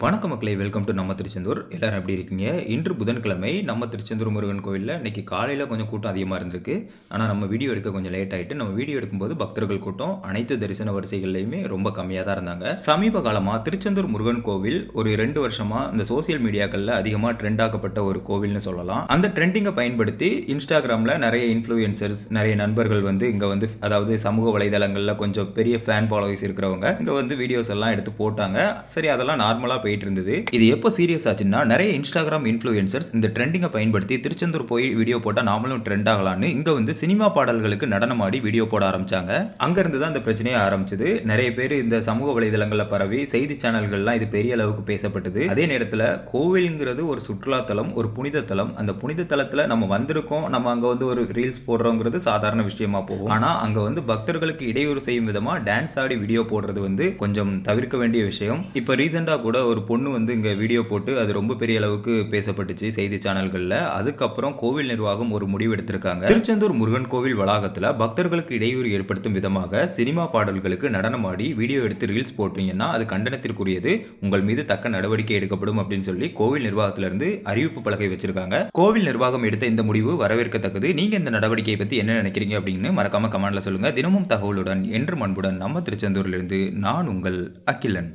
வணக்க மக்களை welcome to நம்ம திருச்செந்தூர். எல்லோரும் எப்படி இருக்கீங்க? இன்று புதன்கிழமை நம்ம திருச்செந்தூர் முருகன் கோவிலில் இன்றைக்கி காலையில் கொஞ்சம் கூட்டம் அதிகமாக இருந்திருக்கு. ஆனால் நம்ம வீடியோ எடுக்க கொஞ்சம் லேட் ஆகிட்டு நம்ம வீடியோ எடுக்கும்போது பக்தர்கள் கூட்டம் அனைத்து தரிசன வரிசைகள்லையுமே ரொம்ப கம்மியாக தான் இருந்தாங்க. சமீப காலமாக திருச்செந்தூர் முருகன் கோவில் ஒரு ரெண்டு வருஷமாக இந்த சோசியல் மீடியாக்களில் அதிகமாக ட்ரெண்ட் ஆக்கப்பட்ட ஒரு கோவில்னு சொல்லலாம். அந்த ட்ரெண்டிங்கை பயன்படுத்தி இன்ஸ்டாகிராமில் நிறைய இன்ஃப்ளூயன்சர்ஸ் நிறைய நண்பர்கள் வந்து இங்கே வந்து அதாவது சமூக வலைதளங்களில் கொஞ்சம் பெரிய ஃபேன் ஃபாலோவர்ஸ் இருக்கிறவங்க இங்கே வந்து வீடியோஸ் எல்லாம் எடுத்து போட்டாங்க. சரி அதெல்லாம் நார்மலாக போயிட்டு இருந்தது இது எப்போ சீரியஸ் ஆச்சுன்னா நிறைய இன்ஸ்டாகிராம் இன்ஃப்ளூயன்சர்ஸ் இந்த ட்ரெண்டிங்கை பயன்படுத்தி திருச்செந்தூர் போய் வீடியோ போட்டால் நாமளும் ட்ரெண்ட் ஆகலான்னு இங்கே வந்து சினிமா பாடல்களுக்கு நடனமாடி வீடியோ போட ஆரம்பிச்சாங்க. அங்கேருந்து தான் இந்த பிரச்சனையே ஆரம்பிச்சது. நிறைய பேர் இந்த சமூக வலைதளங்களில் பரவி செய்தி சேனல்கள்லாம் இது பெரிய அளவுக்கு பேசப்பட்டது. அதே நேரத்தில் கோவிலுங்கிறது ஒரு சுற்றுலாத்தலம் ஒரு புனித தலம். அந்த புனித தலத்தில் நம்ம வந்திருக்கோம். நம்ம அங்கே வந்து ஒரு ரீல்ஸ் போடுறோங்கிறது சாதாரண விஷயமா போகும். ஆனால் அங்கே வந்து பக்தர்களுக்கு இடையூறு செய்யும் விதமாக டான்ஸ் ஆடி வீடியோ போடுறது வந்து கொஞ்சம் தவிர்க்க வேண்டிய விஷயம். இப்போ ரீசெண்டாக கூட ஒரு பொண்ணு வந்து இங்கே வீடியோ போட்டு அது ரொம்ப பெரிய அளவுக்கு பேசப்பட்டுச்சு செய்தி சேனல்களில். அதுக்கப்புறம் கோவில் நிர்வாகம் ஒரு முடிவு எடுத்திருக்காங்க. திருச்செந்தூர் முருகன் கோவில் வளாகத்தில் பக்தர்களுக்கு இடையூறு ஏற்படுத்தும் விதமாக சினிமா பாடல்களுக்கு நடனமாடி வீடியோ எடுத்து ரீல்ஸ் போட்டீங்கன்னா அது கண்டனத்திற்குரியது. உங்கள் மீது தக்க நடவடிக்கை எடுக்கப்படும் அப்படின்னு சொல்லி கோவில் நிர்வாகத்திலிருந்து அறிவிப்பு பலகை வச்சிருக்காங்க. கோவில் நிர்வாகம் எடுத்த இந்த முடிவு வரவேற்கத்தக்கது. நீங்க இந்த நடவடிக்கையை பத்தி என்ன நினைக்கிறீங்க அப்படின்னு மறக்காம கமெண்ட்ல சொல்லுங்க. தினமும் தகவலுடன் என்று அன்புடன் நம்ம திருச்செந்தூரிலிருந்து நான் உங்கள் அகிலன்.